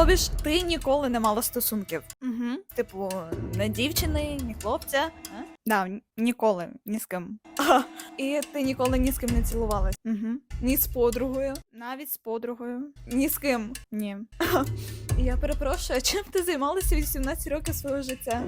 тобі ж ти ніколи не мала стосунків. Угу. Типу, не дівчини, ні хлопця. А? Да, ніколи, ні з ким. А, І ти ніколи ні з ким не цілувалась. Угу. Ні з подругою, навіть з подругою. Ні з ким. Ні. А, Я перепрошую, чим ти займалася 18 років свого життя?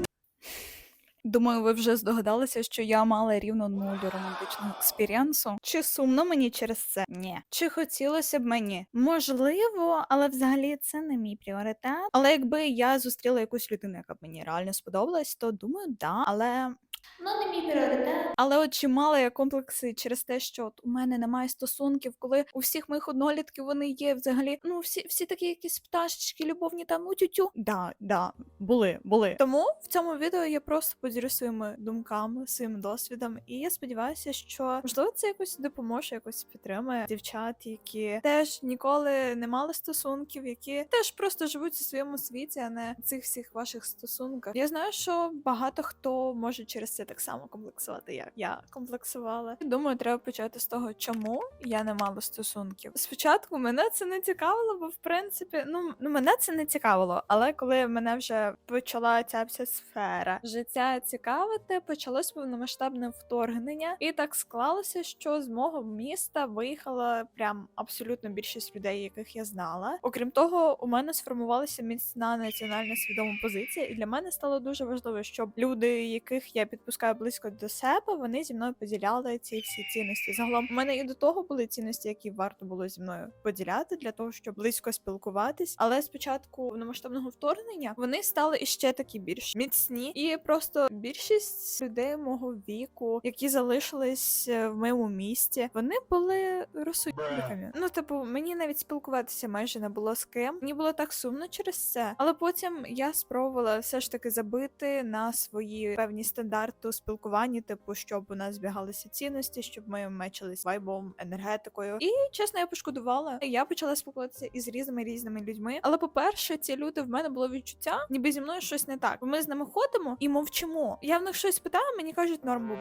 Думаю, ви вже здогадалися, що я мала рівно нуль романтичного експіріансу. Чи сумно мені через це? Ні. Чи хотілося б мені? Можливо, але взагалі це не мій пріоритет. Але якби я зустріла якусь людину, яка б мені реально сподобалась, то думаю, да. Але Ну, не мій пріоритет. але от чи мала я комплекси через те, що от у мене немає стосунків, коли у всіх моїх однолітків вони є взагалі. Ну всі, всі такі якісь пташечки, любовні там ну тютю. Да, да, були, були. Тому в цьому відео я просто поділюсь своїми думками, своїм досвідом, і я сподіваюся, що можливо це якось допоможе, якось підтримує дівчат, які теж ніколи не мали стосунків, які теж просто живуть у своєму світі, а не цих всіх ваших стосунках. Я знаю, що багато хто може через це так само комплексувати, як я комплексувала. Думаю, треба почати з того, чому я не мала стосунків. Спочатку мене це не цікавило, бо в принципі, ну, ну мене це не цікавило. Але коли мене вже почала ця вся сфера життя цікавити, почалось повномасштабне вторгнення, і так склалося, що з мого міста виїхала прям абсолютно більшість людей, яких я знала. Окрім того, у мене сформувалася міцна національна свідома позиція, і для мене стало дуже важливо, щоб люди, яких я підпускаю близько до себе, вони зі мною поділяли ці всі цінності. Загалом у мене і до того були цінності, які варто було зі мною поділяти для того, щоб близько спілкуватись. Але спочатку повномасштабного вторгнення вони стали іще такі більш міцні, і просто більшість людей мого віку, які залишились е, в моєму місті, вони були розсудниками. Ну, типу, мені навіть спілкуватися майже не було з ким. Мені було так сумно через це. Але потім я спробувала все ж таки забити на свої певні стандарти спілкування, типу, щоб у нас збігалися цінності, щоб ми мечились вайбом, енергетикою. І чесно, я пошкодувала. Я почала спілкуватися із різними різними людьми. Але по-перше, ці люди в мене було відчуття, ніби зі мною щось не так. Ми з ними ходимо і мовчимо. Я в них щось питаю, мені кажуть, норм був.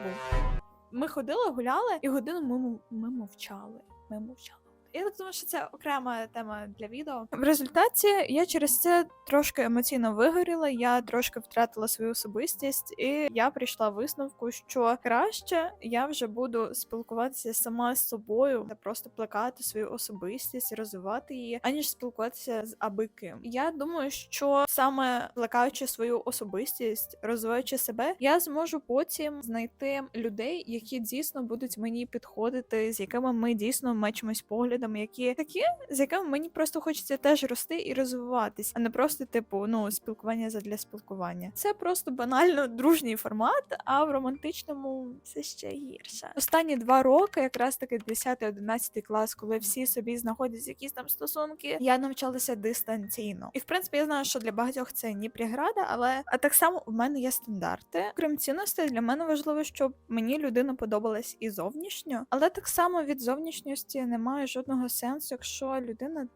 Ми ходили, гуляли, і годину ми, ми мовчали. Ми мовчали. Я так думаю, що це окрема тема для відео. В результаті я через це трошки емоційно вигоріла, я трошки втратила свою особистість, і я прийшла висновку, що краще я вже буду спілкуватися сама з собою та просто плекати свою особистість, розвивати її, аніж спілкуватися з аби ким. Я думаю, що саме плекаючи свою особистість, розвиваючи себе, я зможу потім знайти людей, які дійсно будуть мені підходити, з якими ми дійсно мечимось поглядами, які такі, з якими мені просто хочеться теж рости і розвиватись, а не просто типу ну спілкування задля спілкування. Це просто банально дружній формат, а в романтичному це ще гірше. Останні два роки, якраз таки 10-11 клас, коли всі собі знаходять якісь там стосунки, я навчалася дистанційно. І в принципі, я знаю, що для багатьох це ні преграда, але а так само в мене є стандарти. Крім цінностей, для мене важливо, щоб мені людина подобалась і зовнішньо, але так само від зовнішньості немає жодного сенсу, якщо людина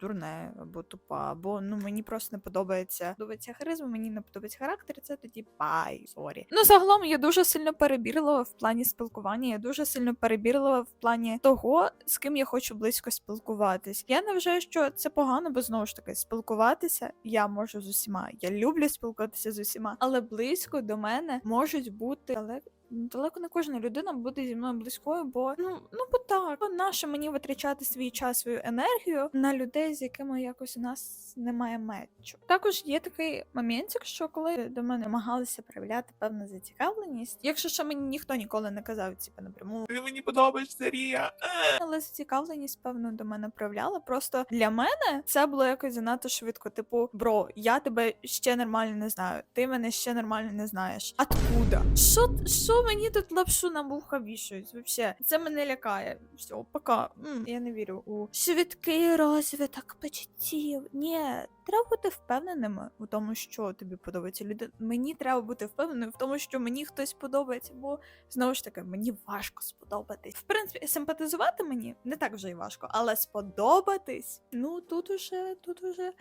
дурне або тупа, або ну мені просто не подобається подобається харизма, мені не подобається характер. Це тоді пай, сорі. Ну загалом я дуже сильно перебірлива в плані спілкування. Я дуже сильно перебірлива в плані того, з ким я хочу близько спілкуватись. Я не вважаю, що це погано, бо знову ж таки спілкуватися я можу з усіма. Я люблю спілкуватися з усіма, але близько до мене можуть бути далеко. Далеко не кожна людина буде зі мною близькою, бо ну ну бо так, нащо мені витрачати свій час, свою енергію на людей, з якими якось у нас немає мечу. Також є такий моментик, що коли до мене намагалися проявляти певну зацікавленість, якщо що мені ніхто ніколи не казав, типу, напряму, Ти мені подобаєшся, Рія. Е. але зацікавленість, певно, до мене проявляла. Просто для мене це було якось занадто швидко. Типу, бро, я тебе ще нормально не знаю, ти мене ще нормально не знаєш. Откуда? Що, що мені тут лапшу на вуха вішають? Вообще, це мене лякає. Все, пока. М, я не вірю у швидкий розвиток почуттів. Ні, треба бути впевненими у тому, що тобі подобається. Люди, мені треба бути впевненою в тому, що мені хтось подобається, бо знову ж таки, мені важко сподобатись. В принципі, симпатизувати мені не так вже й важко, але сподобатись, ну тут уже, тут уже.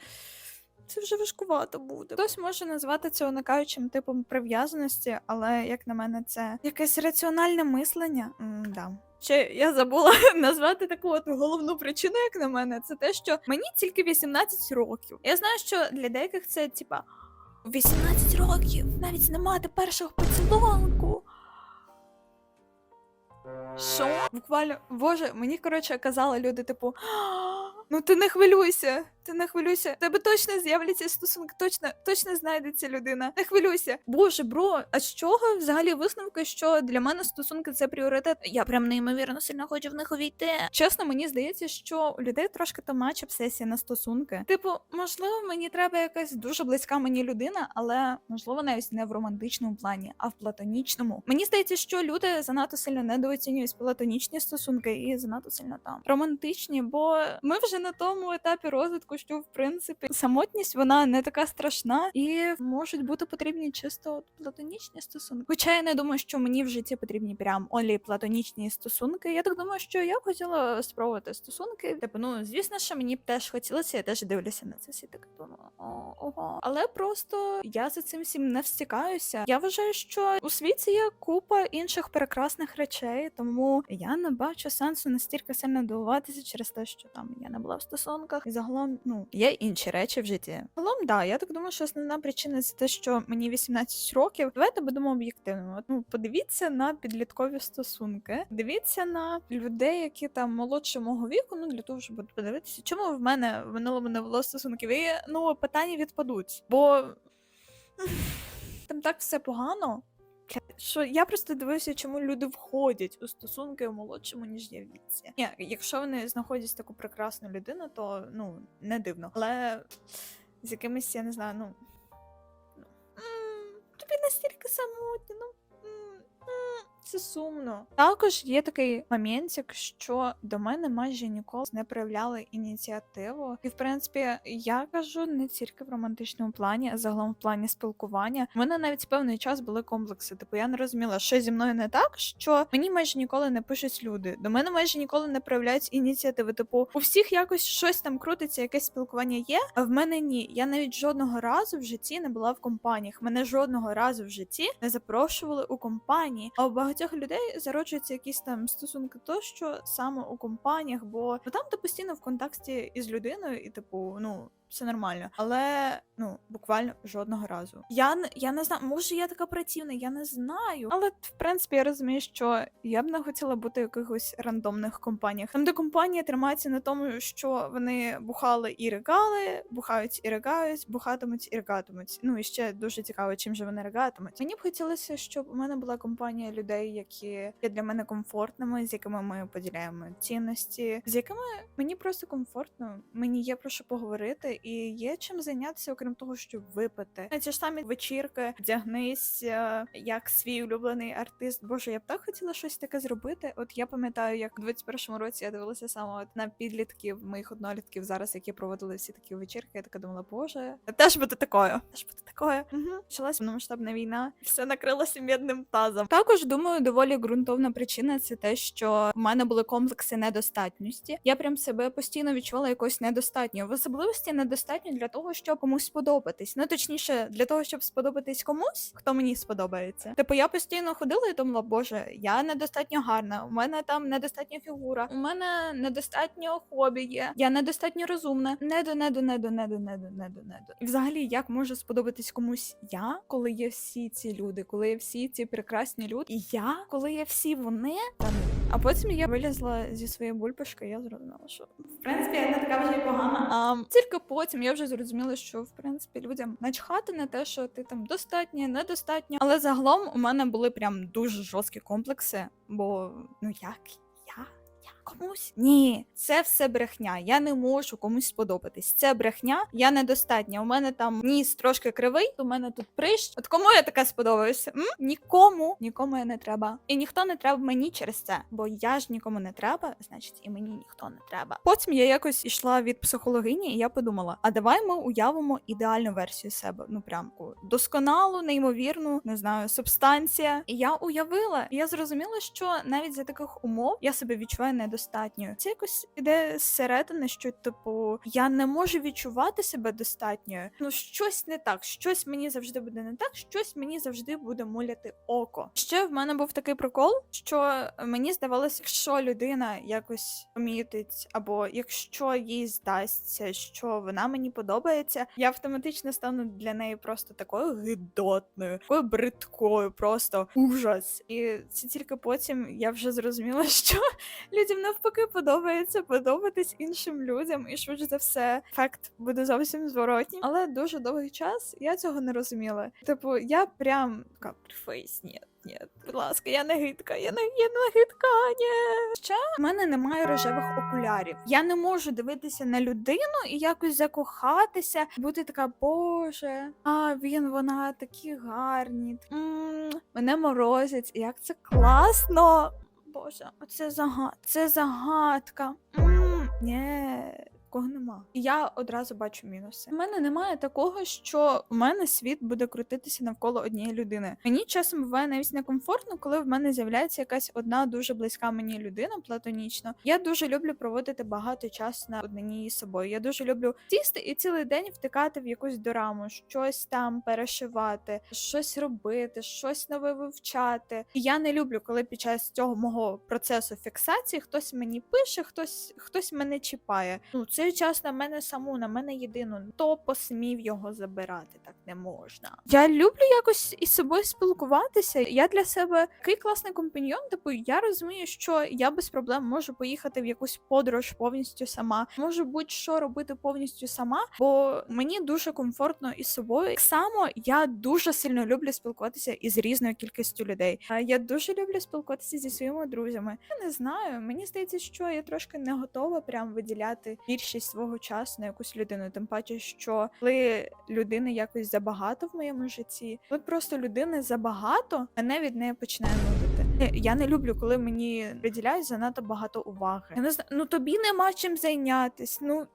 Це вже важкувато буде. Хтось може назвати це уникаючим типом прив'язаності, але як на мене, це якесь раціональне мислення. м да. Ще я забула назвати таку от головну причину, як на мене, це те, що мені тільки 18 років. Я знаю, що для деяких це типа 18 років, навіть не мати першого поцілунку. Що? Буквально, боже, мені коротше казали люди, типу, ну ти не хвилюйся, ти не хвилюйся. Тебе точно з'являться стосунки, точно, точно знайдеться людина. Не хвилюйся. Боже, бро, а з чого взагалі висновки, що для мене стосунки це пріоритет? Я прям неймовірно сильно хочу в них увійти. Чесно, мені здається, що у людей трошки томач обсесія на стосунки. Типу, можливо, мені треба якась дуже близька мені людина, але можливо навіть не в романтичному плані, а в платонічному. Мені здається, що люди занадто сильно недооцінюють платонічні стосунки і занадто сильно там романтичні, бо ми вже на тому етапі розвитку, що в принципі самотність вона не така страшна, і можуть бути потрібні чисто платонічні стосунки. Хоча я не думаю, що мені в житті потрібні прям олі платонічні стосунки. Я так думаю, що я б хотіла спробувати стосунки. Типу, ну звісно, що мені б теж хотілося, я теж дивлюся на це всі так думаю, ого. Але просто я за цим всім не встикаюся. Я вважаю, що у світі є купа інших прекрасних речей, тому я не бачу сенсу настільки сильно дивуватися через те, що там я не була в стосунках. І загалом, ну є інші речі в житті. Загалом, да, я так думаю, що основна причина це те, що мені 18 років. Давайте будемо об'єктивними. Ну, подивіться на підліткові стосунки. Дивіться на людей, які там молодше мого віку. Ну для того, щоб подивитися, чому в мене в минулому не було стосунків. І ну питання відпадуть, бо там так все погано. Що я просто дивився, чому люди входять у стосунки у молодшому, ніж я віці. Ні, якщо вони знаходять таку прекрасну людину, то ну не дивно. Але з якимись, я не знаю, ну. ну, тобі настільки самотні, ну. Це сумно. Також є такий моментик, що до мене майже ніколи не проявляли ініціативу. І в принципі, я кажу не тільки в романтичному плані, а загалом в плані спілкування. У мене навіть певний час були комплекси. Типу, я не розуміла, що зі мною не так, що мені майже ніколи не пишуть люди. До мене майже ніколи не проявляють ініціативи. Типу, у всіх якось щось там крутиться, якесь спілкування є. А в мене ні. Я навіть жодного разу в житті не була в компаніях. Мене жодного разу в житті не запрошували у компанії. А у багатьох людей зароджуються якісь там стосунки, то що саме у компаніях, бо там ти постійно в контакті із людиною, і типу, ну. Все нормально, але ну буквально жодного разу. Я я не знаю, може я така працівна, я не знаю. Але в принципі я розумію, що я б не хотіла бути в якихось рандомних компаніях. Там, де компанія тримається на тому, що вони бухали і ригали, бухають і ригають, бухатимуть і ригатимуть. Ну і ще дуже цікаво, чим же вони ригатимуть. Мені б хотілося, щоб у мене була компанія людей, які є для мене комфортними, з якими ми поділяємо цінності, з якими мені просто комфортно. Мені є про що поговорити, і є чим зайнятися, окрім того, щоб випити. Ті ж самі вечірки, вдягнись е, як свій улюблений артист. Боже, я б так хотіла щось таке зробити. От я пам'ятаю, як у 21-му році я дивилася саме от на підлітків моїх однолітків зараз, які проводили всі такі вечірки. Я така думала, боже, теж буде такою. Теж бути такою. Угу. Почалася повномасштабна війна, все накрилося мідним тазом. Також думаю, доволі ґрунтовна причина це те, що в мене були комплекси недостатності. Я прям себе постійно відчувала якось недостатньо. В особливості недостатньо для того, щоб комусь сподобатись. Ну точніше, для того, щоб сподобатись комусь, хто мені сподобається. Типу, я постійно ходила і думала, боже, я недостатньо гарна. У мене там недостатня фігура, у мене недостатньо хобі є. Я недостатньо розумна. Недо, недо, недо, недо, недо, недо, недо. І взагалі, як може сподобатись комусь я, коли є всі ці люди, коли є всі ці прекрасні люди, і я, коли є всі вони. А потім я вилізла зі своєї бульбашки, я зрозуміла, що в принципі я не така вже й погана. А тільки потім я вже зрозуміла, що в принципі людям начхати на те, що ти там достатньо, недостатньо. Але загалом у мене були прям дуже жорсткі комплекси, бо ну як Комусь ні, це все брехня. Я не можу комусь сподобатись. Це брехня, я недостатня. У мене там ніс трошки кривий, у мене тут прищ. От кому я така сподобаюся? М? Нікому, нікому я не треба. І ніхто не треба мені через це, бо я ж нікому не треба, значить, і мені ніхто не треба. Потім я якось ішла від психологині, і я подумала: а давай ми уявимо ідеальну версію себе. Ну прям таку досконалу, неймовірну, не знаю, субстанція. І я уявила, і я зрозуміла, що навіть за таких умов я себе відчуваю недостатньо. Достатньою. Це якось іде зсередини, що типу я не можу відчувати себе достатньою. Ну щось не так, щось мені завжди буде не так, щось мені завжди буде муляти око. Ще в мене був такий прикол, що мені здавалося, якщо людина якось помітить, або якщо їй здасться, що вона мені подобається, я автоматично стану для неї просто такою гидотною, такою бридкою, просто ужас. І це тільки потім я вже зрозуміла, що людям навпаки подобається подобатись іншим людям, і швидше за все, ефект буде зовсім зворотній. Але дуже довгий час я цього не розуміла. Типу, я прям така прифейс, ні. Ні, будь ласка, я не гидка, я не, я не гидка, ні. Ще в мене немає рожевих окулярів. Я не можу дивитися на людину і якось закохатися, бути така, боже, а він, вона такі гарні. м мене морозять, як це класно. Боже, оце загад... це загадка. м Ні. Кого нема. І я одразу бачу мінуси. У мене немає такого, що у мене світ буде крутитися навколо однієї людини. Мені часом буває навіть некомфортно, коли в мене з'являється якась одна дуже близька мені людина платонічно. Я дуже люблю проводити багато часу на однині з собою. Я дуже люблю сісти і цілий день втикати в якусь дораму, щось там перешивати, щось робити, щось нове вивчати. І я не люблю, коли під час цього мого процесу фіксації хтось мені пише, хтось хтось мене чіпає. Ну цей час на мене саму, на мене єдину. Хто посмів його забирати? Так не можна. Я люблю якось із собою спілкуватися. Я для себе такий класний компаньйон. Типу, я розумію, що я без проблем можу поїхати в якусь подорож повністю сама. Можу будь-що робити повністю сама, бо мені дуже комфортно із собою. Так само я дуже сильно люблю спілкуватися із різною кількістю людей. Я дуже люблю спілкуватися зі своїми друзями. Я не знаю. Мені здається, що я трошки не готова прям виділяти більшість свого часу на якусь людину. Тим паче, що коли людини якось забагато в моєму житті, тут просто людини забагато, мене від неї починає нудити. Я не люблю, коли мені приділяють занадто багато уваги. Я не знаю, ну тобі нема чим зайнятись. Ну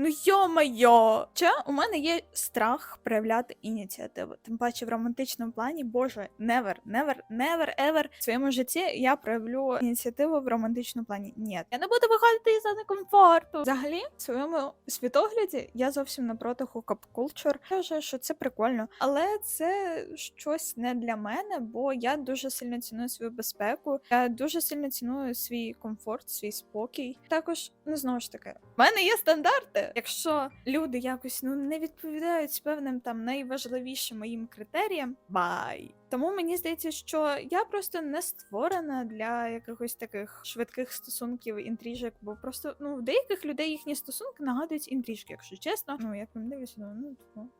Ну йо-майо! Ще у мене є страх проявляти ініціативу. Тим паче в романтичному плані, боже, never, never, never, ever в своєму житті я проявлю ініціативу в романтичному плані. Ні, я не буду виходити із зони комфорту. Взагалі, в своєму світогляді я зовсім не проти хукап кулчур. Я вважаю, що це прикольно, але це щось не для мене, бо я дуже сильно ціную свою безпеку. Я дуже сильно ціную свій комфорт, свій спокій. Також, ну знову ж таки, в мене є стандарти. Якщо люди якось ну не відповідають певним там найважливішим моїм критеріям, бай. Тому мені здається, що я просто не створена для якихось таких швидких стосунків, інтрижок, бо просто ну в деяких людей їхні стосунки нагадують інтрижки, якщо чесно. Ну як мені дивлюся, ну, ну,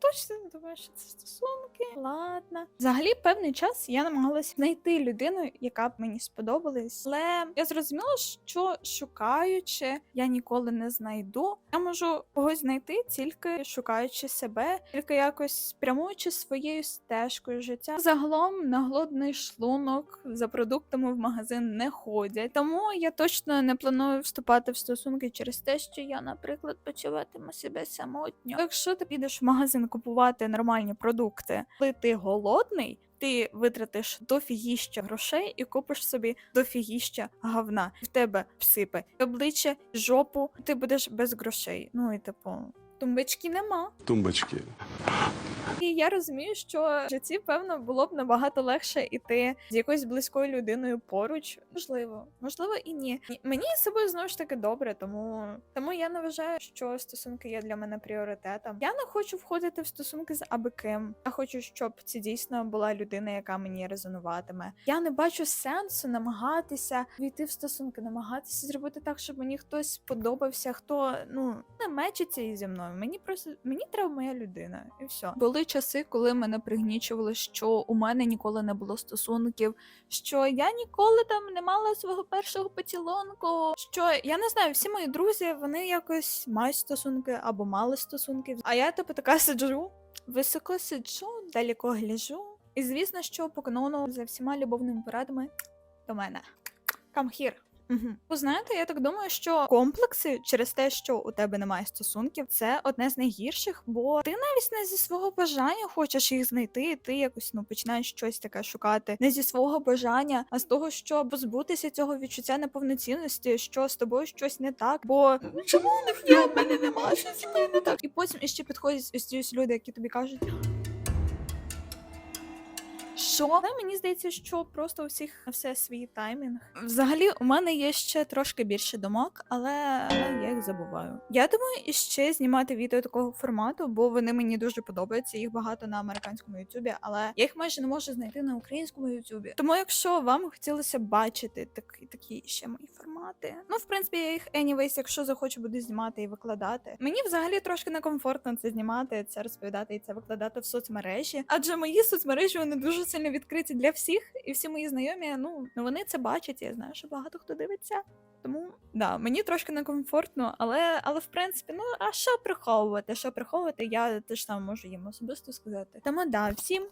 точно не думаєш, що це стосунки? Ладно. Взагалі, певний час я намагалась знайти людину, яка б мені сподобалась. Але я зрозуміла, що шукаючи, я ніколи не знайду. Я можу когось знайти тільки шукаючи себе, тільки якось спрямуючи своєю стежкою життя. Загалом на голодний шлунок за продуктами в магазин не ходять. Тому я точно не планую вступати в стосунки через те, що я, наприклад, почуватиму себе самотньо. Якщо ти підеш в магазин купувати нормальні продукти, коли ти голодний. Ти витратиш дофігіща грошей і купиш собі дофігіща говна. В тебе всипе обличчя, жопу, ти будеш без грошей. Ну і типу, тумбички нема. тумбочки. І я розумію, що в житті, певно, було б набагато легше іти з якоюсь близькою людиною поруч. Можливо, можливо, і ні. Ні, Мені з собою знову ж таки добре, тому тому я не вважаю, що стосунки є для мене пріоритетом. Я не хочу входити в стосунки з аби ким. Я хочу, щоб це дійсно була людина, яка мені резонуватиме. Я не бачу сенсу намагатися війти в стосунки, намагатися зробити так, щоб мені хтось сподобався, хто ну не мечиться із зі мною. Мені просто мені треба моя людина, і все. Були часи, коли мене пригнічували, що у мене ніколи не було стосунків, що я ніколи там не мала свого першого поцілунку. Що я не знаю, всі мої друзі вони якось мають стосунки або мали стосунки. А я типу така сиджу, високо сиджу, далеко гляжу. І звісно, що по канону за всіма любовними порадами до мене. Come here. Угу. Ви знаєте, я так думаю, що комплекси через те, що у тебе немає стосунків, це одне з найгірших, бо ти навіть не зі свого бажання хочеш їх знайти. Ти якось ну починаєш щось таке шукати не зі свого бажання, а з того, щоб позбутися цього відчуття неповноцінності, що з тобою щось не так, бо Ну, Чому є, в мене нема щось мене так. і потім іще підходять ось ці ось люди, які тобі кажуть. Що? Але мені здається, що просто у всіх на все свій таймінг. Взагалі, у мене є ще трошки більше думок, але, я їх забуваю. Я думаю, іще знімати відео такого формату, бо вони мені дуже подобаються. Їх багато на американському ютубі, але я їх майже не можу знайти на українському ютубі. Тому, якщо вам хотілося бачити такі, такі ще мої формати, ну в принципі, я їх anyways, якщо захочу, буду знімати і викладати. Мені взагалі трошки некомфортно це знімати, це розповідати і це викладати в соцмережі, адже мої соцмережі вони дуже сильно відкриті для всіх, і всі мої знайомі, ну, ну вони це бачать. Я знаю, що багато хто дивиться. Тому да, мені трошки некомфортно, але, але в принципі, ну а що приховувати? Що приховувати? Я теж там можу їм особисто сказати. Тому да, всім